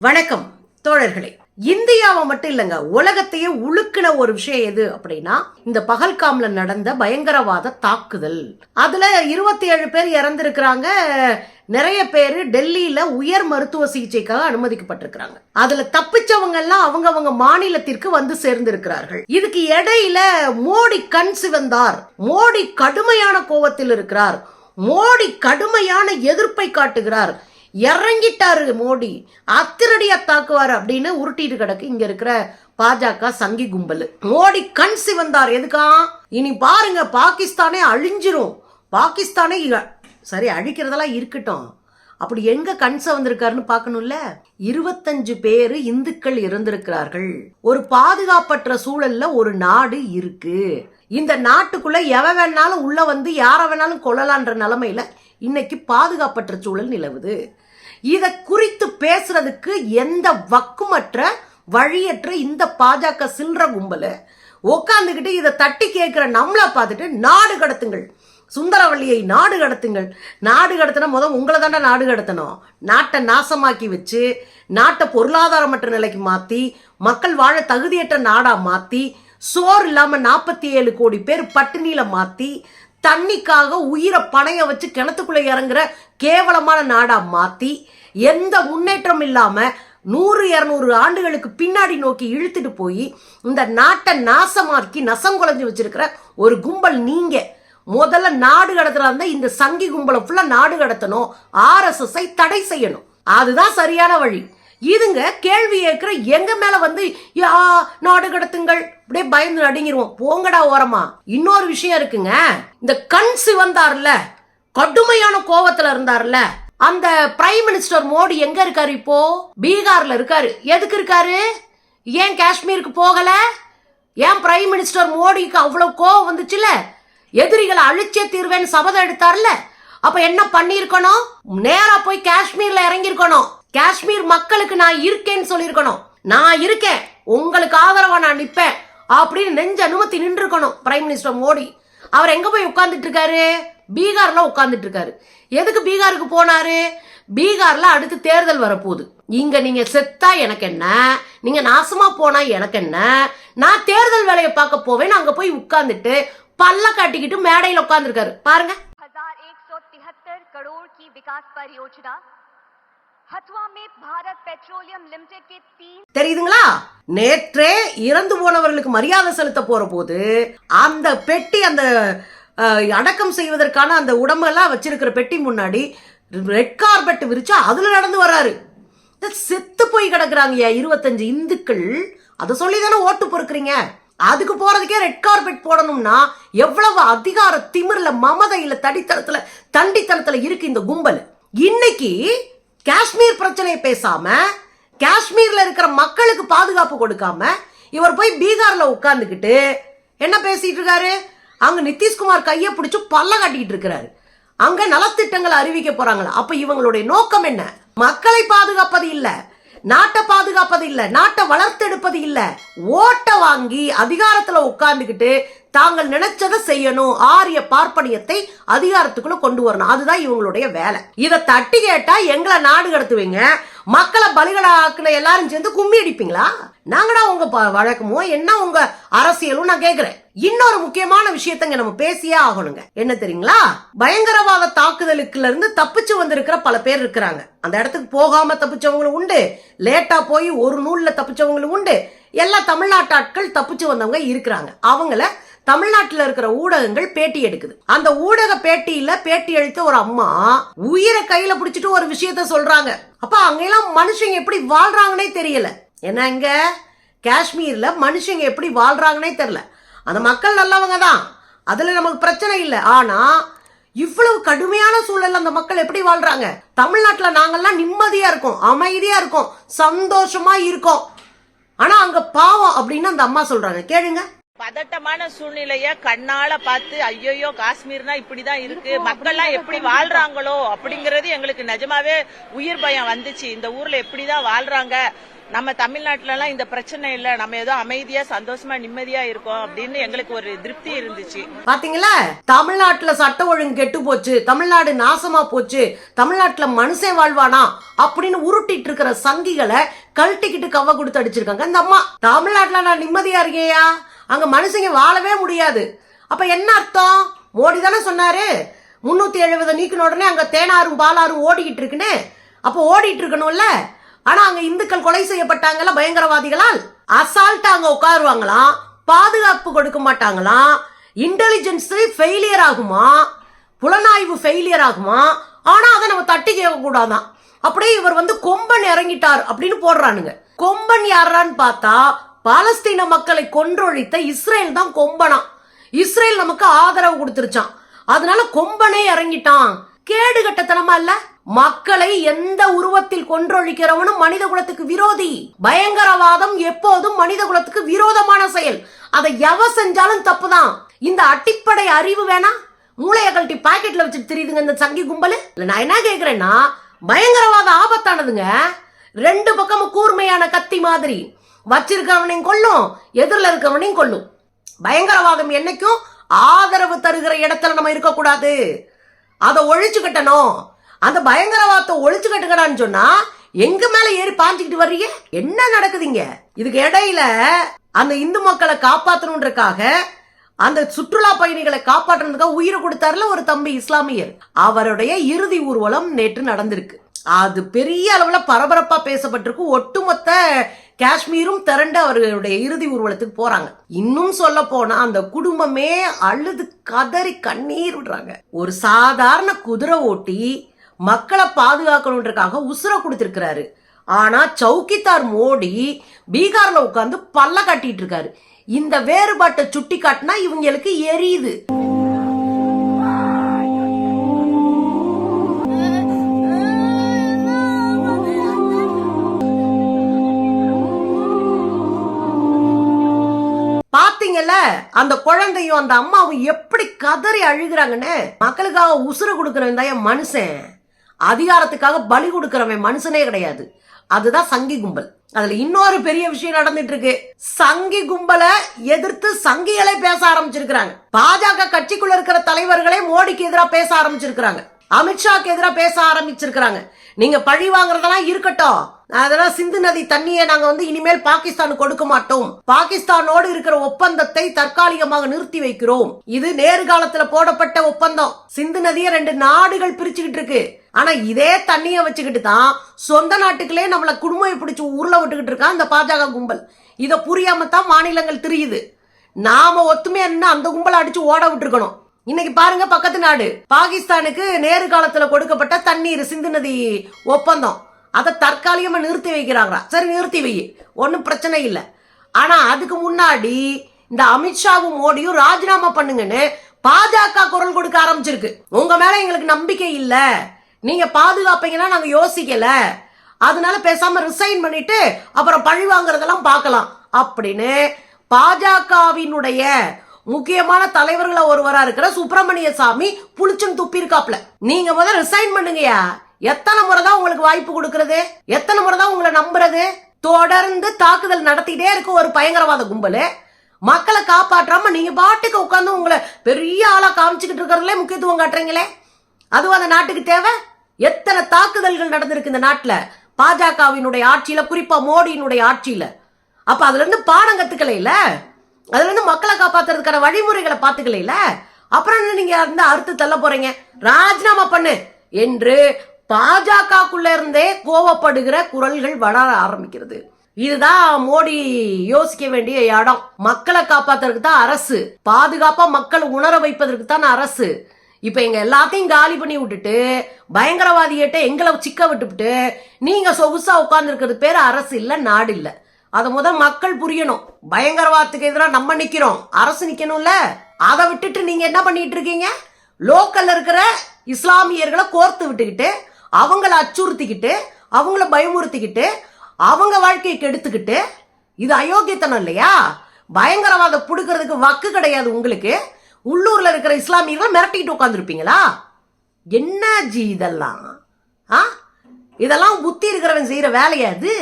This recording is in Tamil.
வணக்கம் தோழர்களே. இந்தியாவை மட்டும் இல்லைங்க உலகத்தையே உழுக்கின ஒரு விஷயம் எது அப்படின்னா இந்த பகல்காம்ல நடந்த பயங்கரவாத தாக்குதல். அதுல இருபத்தி ஏழு பேர் இறந்திருக்கிறாங்க. நிறைய பேர் டெல்லியில உயர் மருத்துவ சிகிச்சைக்காக அனுமதிக்கப்பட்டிருக்கிறாங்க. அதுல தப்பிச்சவங்க எல்லாம் அவங்கவங்க மாநிலத்திற்கு வந்து சேர்ந்திருக்கிறார்கள். இதுக்கு இடையில மோடி கண் சிவந்தார். மோடி கடுமையான கோவத்தில் இருக்கிறார். மோடி கடுமையான எதிர்ப்பை காட்டுகிறார். இறங்கிட்டாரு மோடி. அத்திரடியா தாக்குவார் அப்படின்னு உருட்டிட்டு கிடக்கு. இங்க இருக்கிற பாஜக சங்கி கும்பல். மோடி கண் சிவந்தார். எதுக்கா? இனி பாருங்க பாகிஸ்தானே அழிஞ்சிரும். பாகிஸ்தானே சரி அழிக்கிறதெல்லாம் இருக்கட்டும். அப்படி எங்க கண் சவந்திருக்காருன்னு பார்க்கணும்ல? இருபத்தஞ்சு பேரு இந்துக்கள் இறந்திருக்கிறார்கள். ஒரு பாதுகாப்பற்ற சூழல்ல ஒரு நாடு இருக்கு. இந்த நாட்டுக்குள்ள எவன் வேணாலும் உள்ள வந்து யாரை வேணாலும் கொல்லலான்ற நிலைமையில இன்னைக்கு பாதுகாப்பற்ற சூழல் நிலவுது. இதை குறித்து பேசுறதுக்கு எந்த வக்குமற்ற வழியற்ற இந்த பாஜக சில்ற கும்பல? உட்காந்துக்கிட்டு இதை தட்டி கேட்குற நம்மளை பார்த்துட்டு நாடு கடத்துங்கள். சுந்தரவள்ளியை நாடு கடத்துங்கள். நாடு கடத்தினா முதல் உங்களை தாண்டா நாடு கடத்தணும். நாட்டை நாசமாக்கி வச்சு நாட்டை பொருளாதாரமற்ற நிலைக்கு மாற்றி மக்கள் வாழ தகுதியற்ற நாடாக மாற்றி சோறு இல்லாமல் நாற்பத்தி ஏழு கோடி பேர் பட்டினியில் மாற்றி தண்ணிக்காக உயிரை பணைய வச்சு கிணத்துக்குள்ளே இறங்குற கேவலமான நாடாக மாற்றி எந்த முன்னேற்றம் இல்லாமல் நூறு இரநூறு ஆண்டுகளுக்கு பின்னாடி நோக்கி இழுத்துட்டு போய் இந்த நாட்டை நாசமாக்கி நசங்குலைஞ்சு வச்சிருக்கிற ஒரு கும்பல் நீங்க. முதல்ல நாடு கடத்துல இருந்தா இந்த சங்கி கும்பலை ஃபுல்லாக நாடு கடத்தணும் ஆர்எஸ்எஸ்ஐ தடை செய்யணும். அதுதான் சரியான வழி. இதுங்க கேள்வி ஏற்கிற எங்க மேல வந்து யா நாடு கடத்துங்கள். அப்படியே பயந்து நடுங்கிருவோம். போங்கடா ஓரமா. இன்னொரு விஷயம் இருக்குங்க. இந்த கண் சிவந்தார்ல கடுமையான கோவத்துல இருந்தார்ல அந்த பிரைம் மினிஸ்டர் மோடி எங்க இருக்காரு இப்போ? பீகார்ல இருக்காரு. எதுக்கு இருக்காரு? ஏன் காஷ்மீருக்கு போகல? ஏன் பிரைம் மினிஸ்டர் மோடிக்கு அவ்வளவு கோவம் வந்துச்சுல? எதிரிகளை அழிச்சே தீர்வேன்னு சபதம் எடுத்தார்ல? அப்ப என்ன பண்ணிருக்கணும் நேரா போய் காஷ்மீர்ல இறங்கியிருக்கணும். காஷ்மீர் மக்களுக்கு நான் இருக்கேன்னு சொல்லியிருக்கணும். நான் இருக்கேன். உங்களுக்கு ஆதரவா நான் நிப்பேன். அப்படின்னு நெஞ்ச அனுமதி நின்று இருக்கணும் பிரைம் மினிஸ்டர் மோடி. அவர் எங்க போய் உட்கார்ந்துட்டு இருக்காரு பீகார்ல உட்கார்ந்துட்டு இருக்காரு எதுக்கு பீகாருக்கு போனாரு? பீகார்ல அடுத்து தேர்தல் வரப்போகுது. இங்க நீங்க செத்தா எனக்கு என்ன? நீங்க நாசமா போனா எனக்கு என்ன? நான் தேர்தல் வேலையை பார்க்க போவேன் அங்க போய் உட்கார்ந்துட்டு பல்ல காட்டிக்கிட்டு மேடையில உட்கார்ந்துருக்காரு. பாருங்க. தெரியுதுங்களா? நேற்றே இறந்து போனவர்களுக்கு மரியாதை செலுத்த போற போது அந்த பெட்டி அந்த அடக்கம் செய்வதற்கான அந்த உடம்பெல்லாம் வச்சிருக்கிற பெட்டி முன்னாடி ரெட் கார்பெட் விரிச்சா அதுல நடந்து வர்றாரு. செத்து போய் கிடக்குறாங்க இருபத்தஞ்சு இந்துக்கள். அதை சொல்லி தானே ஓட்டு பொறுக்குறீங்க? அதுக்கு போறதுக்கே ரெட் கார்பெட் போடணும்னா எவ்வளவு அதிகார திமிர்ல மமதையில தடித்தனத்துல தண்டித்தனத்துல இருக்கு இந்த கும்பல். இன்னைக்கு காஷ்மீர் பிரச்சனையை பேசாம காஷ்மீர்ல இருக்கிற மக்களுக்கு பாதுகாப்பு கொடுக்காம இவர் போய் பீகார்ல உட்கார்ந்துக்கிட்டு என்ன பேசிட்டு இருக்காரு? அங்க நிதிஷ்குமார் கையை பிடிச்சு பல்ல காட்டிக்கிட்டு இருக்கிறாரு. அங்க நலத்திட்டங்களை அறிவிக்க போறாங்களா? அப்ப இவங்களுடைய நோக்கம் என்ன? மக்களை பாதுகாப்பது இல்லை. நாட்டை பாதுகாப்பது இல்ல நாட்டை வளர்த்தெடுப்பது இல்ல. ஓட்ட வாங்கி அதிகாரத்துல உட்கார்ந்துக்கிட்டு தாங்கள் நினைச்சதை செய்யணும் ஆரிய பார்ப்பனியத்தை அதிகாரத்துக்குள்ள கொண்டு வரணும். அதுதான் இவங்களுடைய வேலை. இதை தட்டி கேட்டா எங்களை நாடு கடத்துவீங்க மக்களை பலிகளாக்குன எல்லாரும் சேர்ந்து கும்மி அடிப்பீங்களா? நாங்கடா உங்க ப- வழக்கமோ என்ன உங்க அரசியலும் நான் கேக்குறேன். இன்னொரு முக்கியமான விஷயத்தங்க நம்ம பேசியே ஆகணுங்க. என்ன தெரியுங்களா? பயங்கரவாத தாக்குதலுக்குல இருந்து தப்பிச்சு வந்திருக்கிற பல பேர் இருக்கிறாங்க. அந்த இடத்துக்கு போகாம தப்பிச்சவங்களும் உண்டு. லேட்டா போய் ஒரு நூல்ல தப்பிச்சவங்களும் உண்டு. எல்லா தமிழ்நாட்டு ஆட்கள் தப்பிச்சு வந்தவங்க இருக்கிறாங்க. அவங்கள தமிழ்நாட்டில் இருக்கிற ஊடகங்கள் பேட்டி எடுக்குது. அந்த ஊடக பேட்டியில பேட்டி அளித்த ஒரு அம்மா உயிரை கையில பிடிச்சிட்டு ஒரு விஷயத்த சொல்றாங்க. அப்ப அங்கெல்லாம் மனுஷங்க எப்படி வாழ்றாங்கன்னே தெரியல. ஏன்னா இங்கே? காஷ்மீரில் மனுஷங்க எப்படி வாழ்கிறாங்கன்னே தெரில அந்த மக்கள் நல்லவங்க தான். அதில் நமக்கு பிரச்சனை இல்லை. ஆனால் இவ்வளவு கடுமையான சூழல்ல அந்த மக்கள் எப்படி வாழ்றாங்க? தமிழ்நாட்டில் நாங்கள்லாம் நிம்மதியா இருக்கோம் அமைதியா இருக்கோம் சந்தோஷமா இருக்கோம். ஆனா அங்க பாவம் அப்படின்னு அந்த அம்மா சொல்றாங்க. கேளுங்க. பதட்டமான சூழ்நிலைய கண்ணால பார்த்து ஐயோ காஷ்மீர்னா இப்படிதான் இருக்கு. மக்கள்லாம் எப்படி வாழ்றாங்களோ அப்படிங்கறது எங்களுக்கு நிஜமாவே உயிர் பயம் வந்துச்சு. இந்த ஊர்ல எப்படிதான் வாழ்றாங்க? நம்ம தமிழ்நாட்டுல எல்லாம் இந்த பிரச்சனை இல்ல. நம்ம ஏதோ அமைதியா சந்தோஷமா நிம்மதியா இருக்கோம் அப்படின்னு எங்களுக்கு ஒரு திருப்தி இருந்துச்சு. பாத்தீங்களா? தமிழ்நாட்டுல சட்ட ஒழுங்கு கெட்டு போச்சு. தமிழ்நாடு நாசமா போச்சு. தமிழ்நாட்டுல மனுஷன் வாழ்வானா? அப்படின்னு உருட்டிட்டு இருக்கிற சங்கிகளை கழட்டிக்கிட்டு கவ கொடுத்து அடிச்சிருக்காங்க. இந்த அம்மா தமிழ்நாட்டுல நான் நிம்மதியா இருக்கேயா? அங்க மனுஷங்க வாழவே முடியாது. அப்ப என்ன அர்த்தம்? மோடி தானே சொன்னாரு முன்னூத்தி எழுபதை நீக்கின உடனே அங்க தேனாரும் பாலாரும் ஓடிக்கிட்டு இருக்குன்னு. அப்போ ஓடிட்டு இருக்கணும்ல. ஆனா அங்க இந்துக்கள் கொலை செய்யப்பட்டாங்கல்ல பயங்கரவாதிகளால்? அசால்ட்டா அங்க உட்காருவாங்களாம். பாதுகாப்பு கொடுக்க மாட்டாங்களாம். இன்டெலிஜென்ஸ் ஃபெயிலியர் ஆகுமா? புலனாய்வு ஃபெயிலியர் ஆகுமா? ஆனா அதை நம்ம தட்டி கேட்க கூடாதான் அப்படியே இவர் வந்து கொம்பன் இறங்கிட்டார் அப்படின்னு போடுறானுங்க. கொம்பன் யாரான்னு பார்த்தா பாலஸ்தீன மக்களை கொன்றொழித்த இஸ்ரேல் தான் கொம்பனா இஸ்ரேல் நமக்கு ஆதரவு கொடுத்துருச்சான். அதனால கொம்பனே இறங்கிட்டான். கேடு கட்டத்தனமா இல்ல? மக்களை எந்த உருவத்தில் கொன்றொழிக்கிறவனும் மனித குலத்துக்கு விரோதி. பயங்கரவாதம் எப்போதும் மனித குலத்துக்கு விரோதமான செயல். அதை எவ செஞ்சாலும் தப்புதான். இந்த அடிப்படை அறிவு வேணா? மூளைய கழட்டி பாக்கெட்ல வச்சுட்டு தெரியுதுங்க இந்த சங்கி கும்பல். இல்ல நான் என்ன கேக்குறேன்னா பயங்கரவாதம் ஆபத்தானதுங்க. ரெண்டு பக்கமும் கூர்மையான கத்தி மாதிரி. வச்சிருக்கிறவனையும் கொல்லும் எதிரில் இருக்கிறவனையும் கொல்லும். பயங்கரவாதம் என்னைக்கும் ஆதரவு தருகிற இடத்துல நம்ம இருக்கக்கூடாது. அதை ஒழிச்சு கட்டணும். அந்த பயங்கரவாதத்தை ஒழிச்சு கட்டுக்கடான்னு சொன்னா எங்க மேல ஏறி பாஞ்சுக்கிட்டு வர்றீங்க? என்ன நடக்குதுங்க? இதுக்கு இடையில அந்த இந்து மக்களை காப்பாத்தணுன்றக்காக அந்த சுற்றுலா பயணிகளை காப்பாற்றுறதுக்காக உயிரை கொடுத்தாருல ஒரு தம்பி இஸ்லாமியர். அவருடைய இறுதி ஊர்வலம் நேற்று நடந்திருக்கு. அது பெரிய அளவுல பரபரப்பா பேசப்பட்டிருக்கு. ஒட்டுமொத்த காஷ்மீரும் திரண்டு அவர்களுடைய இறுதி ஊர்வலத்துக்கு போறாங்க. இன்னும் சொல்ல போனா அந்த குடும்பமே அழுது கதறி கண்ணீர் விடுறாங்க. ஒரு சாதாரண குதிரை ஓட்டி மக்களை பாதுகாக்கணுன்றக்காக உசுர கொடுத்திருக்கிறாரு. ஆனா சௌக்கிதார் மோடி பீகார்ல உட்கார்ந்து பல்ல காட்டிட்டு இருக்காரு. இந்த வேறுபாட்டை சுட்டி காட்டினா இவங்களுக்கு எரியுது. பாத்தீங்கல்ல அந்த குழந்தையும் அந்த அம்மாவும் எப்படி கதறி அழுகுறாங்கன்னு மக்களுக்காக உசுர கொடுக்கறவன் தான் மனுஷன். அதிகாரத்துக்காக பலி கொடுக்கறவன் மனுஷனே கிடையாது. அதுதான் சங்கி கும்பல். அதுல இன்னொரு பெரிய விஷயம் நடந்துட்டு இருக்கு சங்கி கும்பலை எதிர்த்து சங்கிகளே பேச ஆரம்பிச்சிருக்கிறாங்க. பாஜக கட்சிக்குள்ள இருக்கிற தலைவர்களே மோடிக்கு எதிராக பேச ஆரம்பிச்சிருக்கிறாங்க. அமித்ஷாக்கு எதிராக பேச ஆரம்பிச்சிருக்கிறாங்க. நீங்க பழி வாங்குறதெல்லாம் இருக்கட்டும். அதெல்லாம் சிந்து நதி தண்ணியை நாங்க வந்து இனிமேல் பாகிஸ்தானுக்கு கொடுக்க மாட்டோம். பாகிஸ்தானோடு இருக்கிற ஒப்பந்தத்தை தற்காலிகமாக நிறுத்தி வைக்கிறோம். இது நேர்காலத்துல போடப்பட்ட ஒப்பந்தம். சிந்து நதியை ரெண்டு நாடுகள் பிரிச்சுக்கிட்டு இருக்கு. ஆனா இதே தண்ணியை வச்சுக்கிட்டு தான் சொந்த நாட்டுக்குள்ளே நம்மள குடும்பம் பிடிச்சி உருள விட்டுக்கிட்டு இருக்கான் இந்த பாஜக கும்பல். இதை புரியாம தான் மாநிலங்கள் தெரியுது. நாம ஒத்துமையா என்ன அந்த கும்பலை அடிச்சு ஓட விட்டுருக்கணும். இன்னைக்கு பாருங்க பக்கத்து நாடு. பாகிஸ்தானுக்கு நேரு காலத்துல கொடுக்கப்பட்ட தண்ணீர் சிந்து நதி ஒப்பந்தம். அதை தற்காலிகமாக நிறுத்தி வைக்கிறாங்களா? சரி நிறுத்தி வை. ஒன்றும் பிரச்சனை இல்லை. ஆனால் அதுக்கு முன்னாடி இந்த அமித்ஷாவும் மோடியும் ராஜினாமா பண்ணுங்கன்னு பாஜக குரல் கொடுக்க ஆரம்பிச்சிருக்கு. உங்க மேல எங்களுக்கு நம்பிக்கை இல்ல. நீங்க பாதுகாப்பீங்கன்னா நாங்க யோசிக்கல. அதனால பேசாம ரிசைன் பண்ணிட்டு அப்புறம் பழி வாங்குறதெல்லாம் பார்க்கலாம். அப்படின்னு பாஜகவினுடைய முக்கியமான தலைவர்கள ஒருவரா இருக்கிற சுப்பிரமணிய சாமி புளிச்சும் துப்பி இருக்காப்ல நீங்க முதல்ல ரிசைன் பண்ணுங்கயா எத்தனை முறை தான் உங்களுக்கு வாய்ப்பு கொடுக்கறது? எத்தனை முறை தான் உங்களை நம்புறது? தொடர்ந்து தாக்குதல் நடத்திட்டே இருக்க ஒரு பயங்கரவாத கும்பல். மக்களை காப்பாற்றாம நீங்க பாட்டுக்கு உட்காந்து உங்களை பெரிய ஆளா காமிச்சுக்கிட்டு இருக்கிறதுல முக்கியத்துவம் காட்டுறீங்களே? அதுவும் அந்த நாட்டுக்கு தேவை? எத்தனை தாக்குதல்கள் நடந்திருக்கு இந்த நாட்டில்? பாஜகவினுடைய ஆட்சியில குறிப்பா மோடியினுடைய ஆட்சியில. அப்ப அதுல இருந்து பாடம் கத்துக்கல அதுல இருந்து மக்களை காப்பாத்துறதுக்கான வழிமுறைகளை பாத்துக்கல அப்புறம் என்ன நீங்க வந்து அறுத்து தள்ள போறீங்க? ராஜினாமா பண்ணு என்று பாஜகக்குள்ள இருந்தே கோவப்படுகிற குரல்கள் வளர ஆரம்பிக்கிறது. இதுதான் மோடி யோசிக்க வேண்டிய இடம். மக்களை காப்பாத்துறதுக்கு தான் அரசு. பாதுகாப்பா மக்கள் உணர வைப்பதற்கு தான் அரசு. இப்ப எங்க எல்லாத்தையும் காலி பண்ணி விட்டுட்டு பயங்கரவாதிகிட்ட எங்களை சிக்க விட்டுவிட்டு நீங்க சொகுசா உட்கார்ந்துருக்கிறது பேர் அரசு இல்ல நாடு இல்ல. அதை முதல் மக்கள் புரியணும். பயங்கரவாதத்துக்கு எதிராக நம்ம நிக்கிறோம். அரசு நிக்கணும்ல. அதை விட்டுட்டு நீங்க என்ன பண்ணிட்டு இருக்கீங்க? லோக்கல்ல இருக்கிற இஸ்லாமியர்களை கோர்த்து விட்டுக்கிட்டு அவங்கள அச்சுறுத்திக்கிட்டு அவங்கள பயமுறுத்திக்கிட்டு அவங்க வாழ்க்கையை கெடுத்துக்கிட்டு இது அயோக்கியத்தனம் இல்லையா? பயங்கரவாத பிடுக்கிறதுக்கு வக்கு கிடையாது உங்களுக்கு. உள்ளூரில் இருக்கிற இஸ்லாமியர்கள் மிரட்டிக்கிட்டு உட்காந்துருப்பீங்களா என்ன ஜி இதெல்லாம்? ஆ? இதெல்லாம் புத்தி இருக்கிறவன் செய்கிற வேலையாது